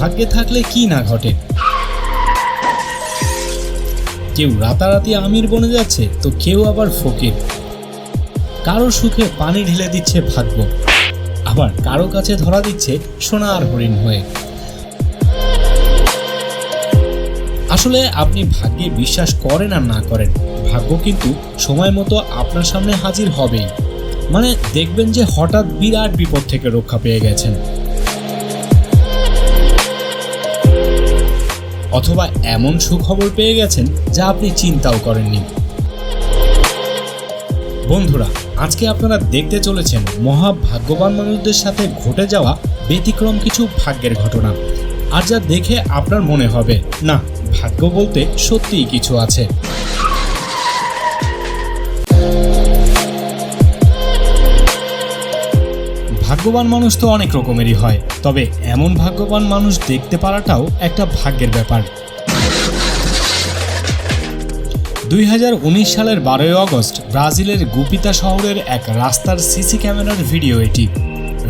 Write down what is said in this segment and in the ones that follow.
ভাগ্যে থাকলে কি না ঘটে? কেউ রাতারাতি আমির বনে যাচ্ছে, তো কেউ আবার ফকির। কারও সুখে পানি ঢেলে দিচ্ছে ভাগ্য। আবার কারও কাছে ধরা দিচ্ছে সোনা আর হরিণ হয়ে। আসলে আপনি ভাগ্যে বিশ্বাস করেন আর না করেন, ভাগ্য কিন্তু সময় মতো আপনার সামনে হাজির হবেই। মানে দেখবেন যে হঠাৎ বিরাট বিপদ থেকে রক্ষা পেয়ে গেছেন। অথবা এমন সুখবর পেয়ে গেছেন যা আপনি চিন্তাও করেননি। বন্ধুরা, আজকে আপনারা দেখতে চলেছেন মহাভাগ্যবান মানুষদের সাথে ঘটে যাওয়া ব্যতিক্রম কিছু ভাগ্যের ঘটনা। আর যা দেখে আপনার মনে হবে, না, ভাগ্য বলতে সত্যিই কিছু আছে। ভাগ্যবান মানুষ তো অনেক রকমেরই হয়। তবে এমন ভাগ্যবান মানুষ দেখতে পারাটাও একটা ভাগ্যের ব্যাপার। দুই হাজার উনিশ সালের বারোই আগস্ট ব্রাজিলের গুপিতা শহরের এক রাস্তার সিসি ক্যামেরার ভিডিও এটি।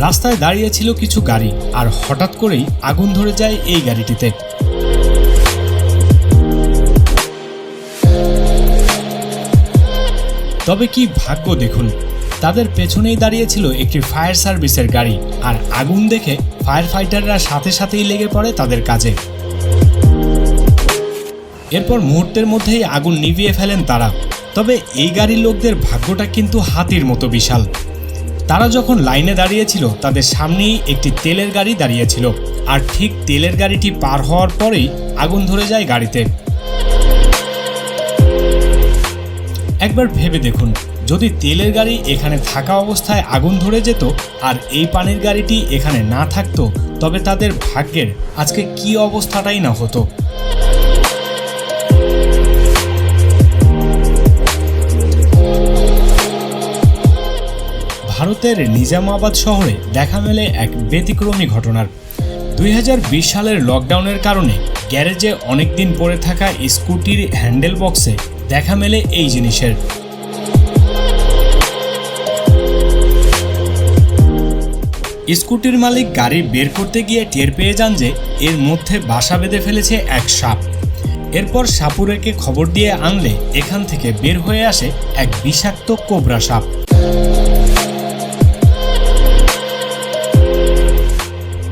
রাস্তায় দাঁড়িয়ে ছিল কিছু গাড়ি আর হঠাৎ করেই আগুন ধরে যায় এই গাড়িটিতে। তবে কি ভাগ্য দেখুন? তাদের পেছনেই দাঁড়িয়েছিল একটি ফায়ার সার্ভিসের গাড়ি, আর আগুন দেখে ফায়ার ফাইটাররা সাথে সাথেই লেগে পড়ে তাদের কাজে। এরপর মুহূর্তের মধ্যেই আগুন নিভিয়ে ফেলেন তারা। তবে এই গাড়ির লোকদের ভাগ্যটা কিন্তু হাতির মতো বিশাল। তারা যখন লাইনে দাঁড়িয়েছিল, তাদের সামনেই একটি তেলের গাড়ি দাঁড়িয়েছিল, আর ঠিক তেলের গাড়িটি পার হওয়ার পরেই আগুন ধরে যায় গাড়িতে। একবার ভেবে দেখুন যদি তেলের গাড়ি এখানে থাকা অবস্থায় আগুন ধরে যেত আর এই পানির গাড়িটি এখানে না থাকতো, তবে তাদের ভাগ্যের আজকে কি অবস্থাটাই না হতো। ভারতের নিজামাবাদ শহরে দেখা মেলে এক ব্যতিক্রমী ঘটনার। দুই হাজার বিশ সালের লকডাউনের কারণে গ্যারেজে অনেকদিন পড়ে থাকা স্কুটির হ্যান্ডেল বক্সে দেখা মেলে এই জিনিসের। স্কুটির মালিক গাড়ি বের করতে গিয়ে টের পেয়ে যান যে এর মধ্যে বাসা বেঁধে ফেলেছে এক সাপ। এরপর সাপুরেকে খবর দিয়ে আনলে এখান থেকে বের হয়ে আসে এক বিষাক্ত কোবরা সাপ।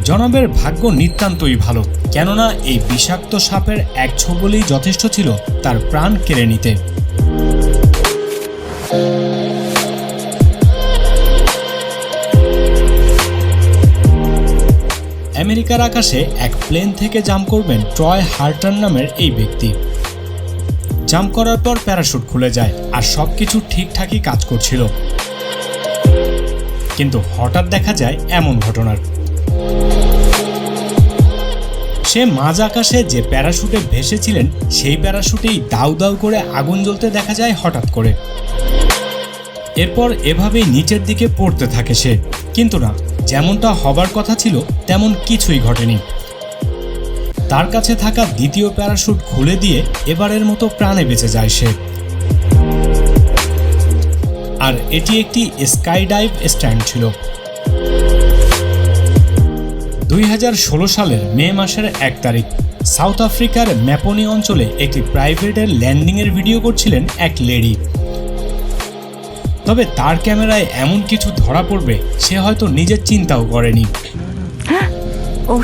জনাবের ভাগ্য নিতান্তই ভালো, কেননা এই বিষাক্ত সাপের এক ছবলেই যথেষ্ট ছিল তার প্রাণ কেড়ে নিতে। আমেরিকার আকাশে এক প্লেন থেকে জাম্প করবেন ট্রয় হার্টার নামের এই ব্যক্তি। জাম্প করার পর প্যারাশুট খুলে যায় আর সব কিছু ঠিকঠাকই কাজ করছিল। কিন্তু হঠাৎ দেখা যায় এমন ঘটনার। সে মাঝ আকাশে যে প্যারাশুটে ভেসেছিলেন, সেই প্যারাশুটেই দাউ দাউ করে আগুন জ্বলতে দেখা যায় হঠাৎ করে। এরপর এভাবেই নিচের দিকে পড়তে থাকে সে। কিন্তু না, যেমনটা হবার কথা ছিল, তেমন কিছুই ঘটেনি। তার কাছে থাকা দ্বিতীয় প্যারাশুট খুলে দিয়ে এবারের মতো প্রাণে বেঁচে যায় সে। আর এটি একটি স্কাই ডাইভ স্ট্যান্ড ছিল। দুই হাজার ষোলো সালের মে মাসের এক তারিখ, সাউথ আফ্রিকার ম্যাপনি অঞ্চলে একটি প্রাইভেটের ল্যান্ডিংয়ের ভিডিও করছিলেন এক লেডি। তবে তার ক্যামেরায় এমন কিছু ধরা পড়বে সে হয়তো নিজের চিন্তাও করেনি। Oh.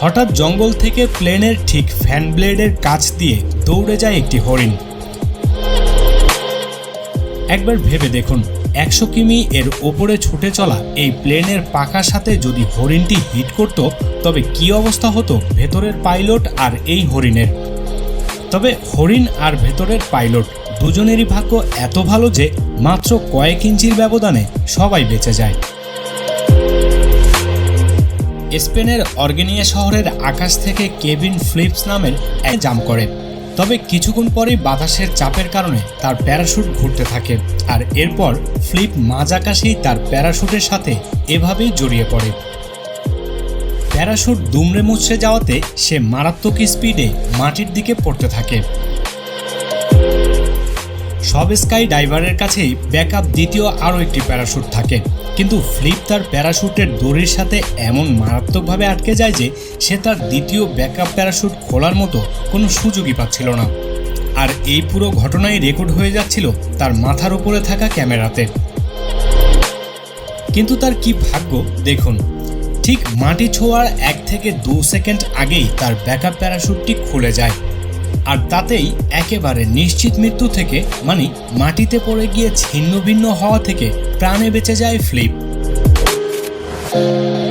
হঠাৎ জঙ্গল থেকে প্লেনের ঠিক ফ্যান ব্লেডের কাছ দিয়ে দৌড়ে যায় একটি হরিণ। একবার ভেবে দেখুন একশো কিমি এর ওপরে ছুটে চলা এই প্লেনের পাকার সাথে যদি হরিণটি হিট করত তবে কি অবস্থা হতো ভেতরের পাইলট আর এই হরিণের? তবে হরিণ আর ভেতরের পাইলট দুজনেরই ভাগ্য এত ভালো যে মাত্র কয়েক ইঞ্চির ব্যবধানে সবাই বেঁচে যায়। স্পেনের অর্গেনিয়া শহরের আকাশ থেকে কেভিন ফ্লিপস নামের এক জাম্প করে। তবে কিছুক্ষণ পরেই বাতাসের চাপের কারণে তার প্যারাশুট ঘুরতে থাকে আর এরপর ফ্লিপ মাঝ আকাশেই তার প্যারাশুটের সাথে এভাবেই জড়িয়ে পড়ে। প্যারাশুট দুমড়ে মুচড়ে যাওয়াতে সে মারাত্মক স্পিডে মাটির দিকে পড়তে থাকে। সব স্কাই ডাইভারের কাছেই ব্যাকআপ দ্বিতীয় আরও একটি প্যারাশুট থাকে। কিন্তু ফ্লিপ তার প্যারাশুটের দড়ির সাথে এমন মারাত্মকভাবে আটকে যায় যে সে তার দ্বিতীয় ব্যাকআপ প্যারাশুট খোলার মতো কোনো সুযোগই পাচ্ছিল না। আর এই পুরো ঘটনাই রেকর্ড হয়ে যাচ্ছিল তার মাথার উপরে থাকা ক্যামেরাতে। কিন্তু তার কি ভাগ্য? দেখুন। ঠিক মাটি ছোঁয়ার এক থেকে দু সেকেন্ড আগেই তার ব্যাকআপ প্যারাশুটটি খুলে যায়। আর তাতেই একেবারে নিশ্চিত মৃত্যু থেকে মানে মাটিতে পড়ে গিয়ে ছিন্ন ভিন্ন হওয়া থেকে প্রাণে বেঁচে যায় ফ্লিপ Oh!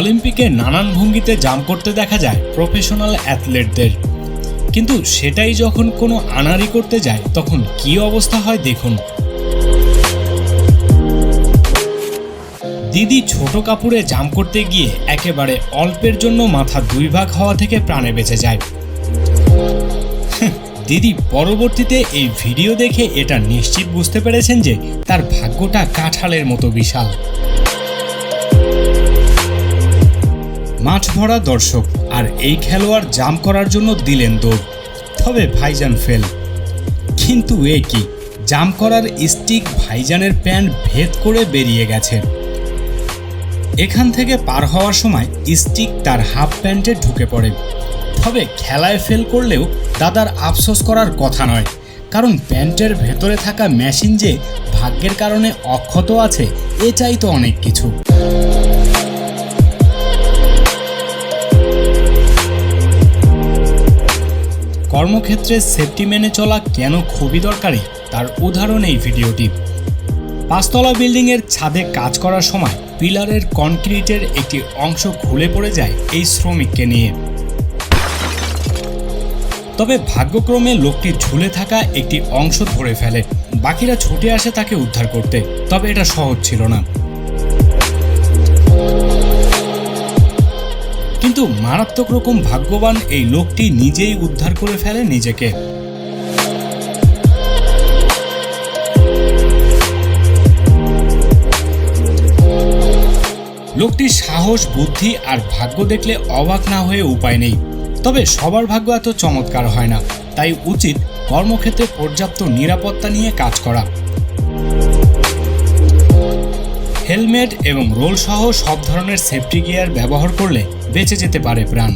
অলিম্পিকে নানান ভঙ্গিতে জাম্প করতে দেখা যায় প্রফেশনাল অ্যাথলেটদের কিন্তু সেটাই যখন কোনো আনারি করতে যায়, তখন কি অবস্থা হয় দেখুন। দিদি ছোট কাপড়ে জাম করতে গিয়ে একেবারে অল্পের জন্য মাথা দুই ভাগ হওয়া থেকে প্রাণে বেঁচে যায়। দিদি পরবর্তীতে এই ভিডিও দেখে এটা নিশ্চিত বুঝতে পেরেছেন যে তার ভাগ্যটা কাঁঠালের মতো বিশাল। মাঠ ভরা দর্শক, আর এই খেলোয়াড় জাম্প করার জন্য দিলেন দৌড়। তবে ভাইজান ফেল। কিন্তু এ কি? জাম্প করার স্টিক ভাইজানের প্যান্ট ভেদ করে বেরিয়ে গেছে। এখান থেকে পার হওয়ার সময় স্টিক তার হাফ প্যান্টে ঢুকে পড়ে। তবে খেলায় ফেল করলেও দাদার আফসোস করার কথা নয়, কারণ প্যান্টের ভেতরে থাকা মেশিন যে ভাগ্যের কারণে অক্ষত আছে, এটাই তো অনেক কিছু। কর্মক্ষেত্রে সেফটি মেনে চলা কেন খুবই দরকারি, তার উদাহরণ এই ভিডিওটি। পাঁচতলা বিল্ডিংয়ের ছাদে কাজ করার সময় পিলারের কনক্রিটের একটি অংশ খুলে পড়ে যায় এই শ্রমিককে নিয়ে। তবে ভাগ্যক্রমে লোকটি ঝুলে থাকা একটি অংশ ধরে ফেলে, বাকিরা ছুটে আসে তাকে উদ্ধার করতে। তবে এটা সহজ ছিল না। কিন্তু মারাত্মক রকম ভাগ্যবান এই লোকটি নিজেই উদ্ধার করে ফেলে নিজেকে। লোকটির সাহস, বুদ্ধি আর ভাগ্য দেখলে অবাক না হয়ে উপায় নেই। তবে সবার ভাগ্য এত চমৎকার হয় না। তাই উচিত কর্মক্ষেত্রে পর্যাপ্ত নিরাপত্তা নিয়ে কাজ করা। হেলমেট এবং রোল সহ সব ধরনের সেফটি গিয়ার ব্যবহার করলে বেঁচে যেতে পারে প্রাণ।